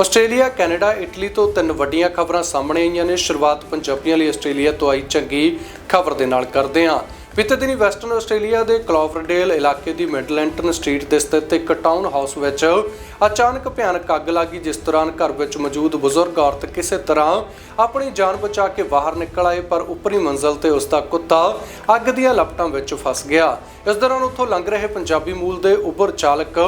Australia, Canada, Italy ਤੋਂ ਤਿੰਨ ਵੱਡੀਆਂ ਖਬਰਾਂ ਸਾਹਮਣੇ ਆਈਆਂ ਨੇ। ਸ਼ੁਰੂਆਤ ਪੰਜਾਬੀਆਂ ਲਈ ਆਸਟ੍ਰੇਲੀਆ ਤੋਂ ਆਈ ਚੰਗੀ ਖਬਰ ਦੇ ਨਾਲ ਕਰਦੇ ਹਾਂ। ਬੀਤੇ ਦਿਨੀ ਵੈਸਟਰਨ ਆਸਟ੍ਰੇਲੀਆ ਦੇ ਕਲੌਫਰਡੇਲ ਇਲਾਕੇ ਦੀ ਮਿਡਲੈਂਟਨ ਸਟਰੀਟ ਦੇ ਸਥਿਤ ਇੱਕ ਟਾਊਨ ਹਾਊਸ ਵਿੱਚ ਅਚਾਨਕ ਭਿਆਨਕ ਅੱਗ ਲੱਗੀ ਜਿਸ ਦੌਰਾਨ ਘਰ ਵਿੱਚ ਮੌਜੂਦ ਬਜ਼ੁਰਗ ਔਰਤ ਕਿਸੇ ਤਰ੍ਹਾਂ ਆਪਣੀ ਜਾਨ ਬਚਾ ਕੇ ਬਾਹਰ ਨਿਕਲ ਆਏ, ਪਰ ਉੱਪਰੀ ਮੰਜ਼ਲ ਤੇ ਉਸ ਦਾ ਕੁੱਤਾ ਅੱਗ ਦੀਆਂ ਲਪਟਾਂ ਵਿੱਚ ਫਸ ਗਿਆ। ਇਸ ਦੌਰਾਨ ਉੱਥੋਂ ਲੰਘ ਰਹੇ ਪੰਜਾਬੀ ਮੂਲ ਦੇ ਉਬਰ ਚਾਲਕ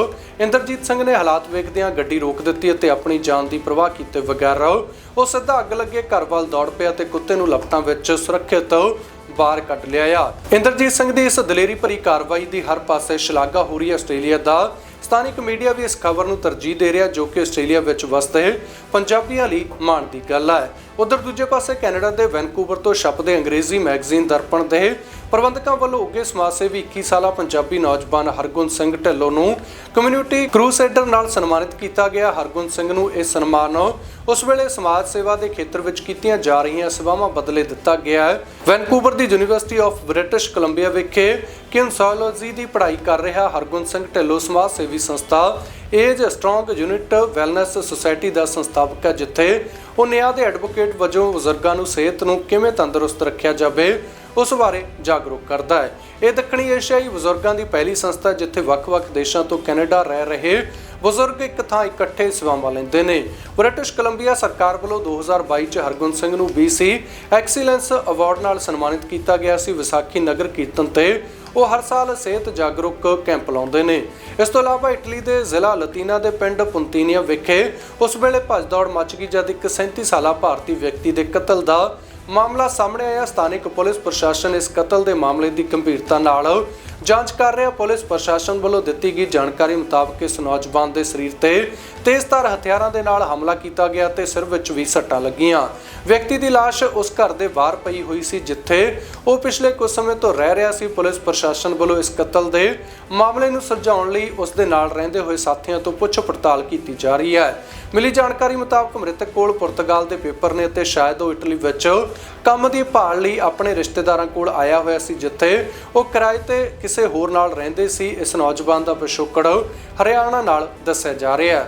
ਇੰਦਰਜੀਤ ਸਿੰਘ ਨੇ ਹਾਲਾਤ ਵੇਖਦਿਆਂ ਗੱਡੀ ਰੋਕ ਦਿੱਤੀ ਅਤੇ ਆਪਣੀ ਜਾਨ ਦੀ ਪਰਵਾਹ ਕੀਤੇ ਬਗੈਰ ਉਹ ਸਿੱਧਾ ਅੱਗ ਲੱਗੇ ਘਰ ਵੱਲ ਦੌੜ ਪਿਆ ਤੇ ਕੁੱਤੇ ਨੂੰ ਲਪਟਾਂ ਵਿੱਚ ਸੁਰੱਖਿਅਤ ਬਾਹਰ ਕੱਢ ਲਿਆ ਆ। ਇੰਦਰਜੀਤ ਸਿੰਘ ਦੀ ਇਸ ਦਲੇਰੀ ਭਰੀ ਕਾਰਵਾਈ ਦੀ ਹਰ ਪਾਸੇ ਸ਼ਲਾਘਾ ਹੋ ਰਹੀ ਹੈ। ਆਸਟ੍ਰੇਲੀਆ ਦਾ ਸਥਾਨਿਕ ਮੀਡੀਆ ਵੀ ਇਸ ਖਬਰ ਨੂੰ ਤਰਜੀਹ ਦੇ ਰਿਹਾ ਜੋ ਕਿ ਆਸਟ੍ਰੇਲੀਆ ਵਿੱਚ ਵਸਦੇ ਪੰਜਾਬੀਆਂ ਲਈ ਮਾਣ ਦੀ ਗੱਲ ਹੈ ਉਧਰ ਦੂਜੇ ਪਾਸੇ ਕੈਨੇਡਾ ਦੇ ਵੈਨਕੂਵਰ ਤੋਂ ਛਪਦੇ ਅੰਗਰੇਜ਼ੀ ਮੈਗਜ਼ੀਨ ਦਰਪਣ ਦੇ ਪ੍ਰਬੰਧਕਾਂ ਵੱਲੋਂ ਉੱਗੇ ਸਮਾਜ ਸੇਵੀ 21 ਸਾਲਾ ਪੰਜਾਬੀ ਨੌਜਵਾਨ ਹਰਗੁਣ ਸਿੰਘ ਢਿੱਲੋਂ ਨੂੰ ਕਮਿਊਨਿਟੀ ਕਰੂਸੇਡਰ ਨਾਲ ਸਨਮਾਨਿਤ ਕੀਤਾ ਗਿਆ। ਹਰਗੁਣ ਸਿੰਘ ਨੂੰ ਇਹ ਸਨਮਾਨ ਉਸ ਵੇਲੇ ਸਮਾਜ ਸੇਵਾ ਦੇ ਖੇਤਰ ਵਿੱਚ ਕੀਤੀਆਂ ਜਾ ਰਹੀਆਂ ਸੇਵਾਵਾਂ ਬਦਲੇ ਦਿੱਤਾ ਗਿਆ ਹੈ। ਵੈਨਕੂਵਰ ਦੀ ਯੂਨੀਵਰਸਿਟੀ ਆਫ ਬ੍ਰਿਟਿਸ਼ ਕੋਲੰਬੀਆ ਵਿਖੇ ਕਿਨਸੋਲੋਜੀ ਦੀ ਪੜ੍ਹਾਈ ਕਰ ਰਿਹਾ ਹਰਗੁਣ ਸਿੰਘ ਢਿੱਲੋਂ ਸਮਾਜ ਸੇਵੀ ਸੰਸਥਾ age strong unit wellness society ਦਾ ਸੰਸਥਾਪਕ ਹੈ, ਜਿੱਥੇ ਉਹ ਨਿਆਂ ਦੇ ਐਡਵੋਕੇਟ ਵਜੋਂ ਬਜ਼ੁਰਗਾਂ ਨੂੰ ਸਿਹਤ ਨੂੰ ਕਿਵੇਂ ਤੰਦਰੁਸਤ ਰੱਖਿਆ ਜਾਵੇ ਉਸ ਬਾਰੇ ਜਾਗਰੂਕ ਕਰਦਾ ਹੈ। ਇਹ ਦੱਖਣੀ ਏਸ਼ੀਆਈ ਬਜ਼ੁਰਗਾਂ ਦੀ ਪਹਿਲੀ ਸੰਸਥਾ ਜਿੱਥੇ ਵੱਖ-ਵੱਖ ਦੇਸ਼ਾਂ ਤੋਂ ਕੈਨੇਡਾ ਰਹਿ ਰਹੇ ਬਜ਼ੁਰਗ ਇੱਕ ਥਾਂ ਇਕੱਠੇ ਸੇਵਾਵਾਂ ਲੈਂਦੇ ਨੇ। ਬ੍ਰਿਟਿਸ਼ ਕੋਲੰਬੀਆ ਸਰਕਾਰ ਵੱਲੋਂ 2022 ਚ ਹਰਗੁਣ ਸਿੰਘ ਨੂੰ BC ਐਕਸੀਲੈਂਸ ਅਵਾਰਡ ਨਾਲ ਸਨਮਾਨਿਤ ਕੀਤਾ ਗਿਆ ਸੀ। ਵਿਸਾਖੀ ਨਗਰ ਕੀਰਤਨ ਤੇ ਉਹ ਹਰ ਸਾਲ ਸਿਹਤ ਜਾਗਰੂਕ ਕੈਂਪ ਲਾਉਂਦੇ ਨੇ। ਇਸ ਤੋਂ ਇਲਾਵਾ ਇਟਲੀ ਦੇ ਜ਼ਿਲ੍ਹਾ ਲਤੀਨਾ ਦੇ ਪਿੰਡ ਪੁੰਤੀਨੀਆ ਵਿਖੇ ਉਸ ਵੇਲੇ ਭੱਜ-ਦੌੜ ਮਚ ਗਈ, ਜਦ ਇੱਕ 37 ਸਾਲਾ ਭਾਰਤੀ ਵਿਅਕਤੀ ਦੇ ਕਤਲ ਦਾ ਮਾਮਲਾ ਸਾਹਮਣੇ ਆਇਆ। ਸਥਾਨਕ ਪੁਲਿਸ ਪ੍ਰਸ਼ਾਸਨ ਇਸ ਕਤਲ ਦੇ ਮਾਮਲੇ ਦੀ ਗੰਭੀਰਤਾ ਨਾਲ ਜਾਂਚ ਕਰ ਰਿਹਾ। ਪੁਲਿਸ ਪ੍ਰਸ਼ਾਸਨ ਵੱਲੋਂ ਦਿੱਤੀ ਗਈ ਜਾਣਕਾਰੀ ਮੁਤਾਬਕ ਇਸ ਨੌਜਵਾਨ ਦੇ ਸਰੀਰ ਤੇ ਤੇਜ਼ਧਾਰ ਹਥਿਆਰਾਂ ਦੇ ਨਾਲ ਹਮਲਾ ਕੀਤਾ ਗਿਆ ਤੇ ਸਿਰ ਵਿੱਚ ਵੀ ਸੱਟਾਂ ਲੱਗੀਆਂ। ਵਿਅਕਤੀ ਦੀ ਲਾਸ਼ ਉਸ ਘਰ ਦੇ ਬਾਹਰ ਪਈ ਹੋਈ ਸੀ, ਜਿੱਥੇ ਉਹ ਪਿਛਲੇ ਕੁਝ ਸਮੇਂ ਤੋਂ ਰਹਿ ਰਿਹਾ ਸੀ। ਪੁਲਿਸ ਪ੍ਰਸ਼ਾਸਨ ਵੱਲੋਂ ਇਸ ਕਤਲ ਦੇ ਮਾਮਲੇ ਨੂੰ ਸੁਲਝਾਉਣ ਲਈ ਉਸ ਦੇ ਨਾਲ ਰਹਿੰਦੇ ਹੋਏ ਸਾਥੀਆਂ ਤੋਂ ਪੁੱਛ ਪੜਤਾਲ ਕੀਤੀ ਜਾ ਰਹੀ ਹੈ। ਮਿਲੀ ਜਾਣਕਾਰੀ ਮੁਤਾਬਕ ਮ੍ਰਿਤਕ ਕੋਲ ਪੁਰਤਗਾਲ ਦੇ ਪੇਪਰ ਨੇ ਅਤੇ ਸ਼ਾਇਦ ਉਹ ਇਟਲੀ ਵਿੱਚ ਕੰਮ ਦੀ ਭਾਲ ਲਈ ਆਪਣੇ ਰਿਸ਼ਤੇਦਾਰਾਂ ਕੋਲ ਆਇਆ ਹੋਇਆ ਸੀ, ਜਿੱਥੇ ਉਹ ਕਿਰਾਏ ਤੇ ਕਿਸੇ ਹੋਰ ਨਾਲ ਰਹਿੰਦੇ ਸੀ। ਇਸ ਨੌਜਵਾਨ ਦਾ ਪਿਛੋਕੜ ਹਰਿਆਣਾ ਨਾਲ ਦੱਸਿਆ ਜਾ ਰਿਹਾ ਹੈ।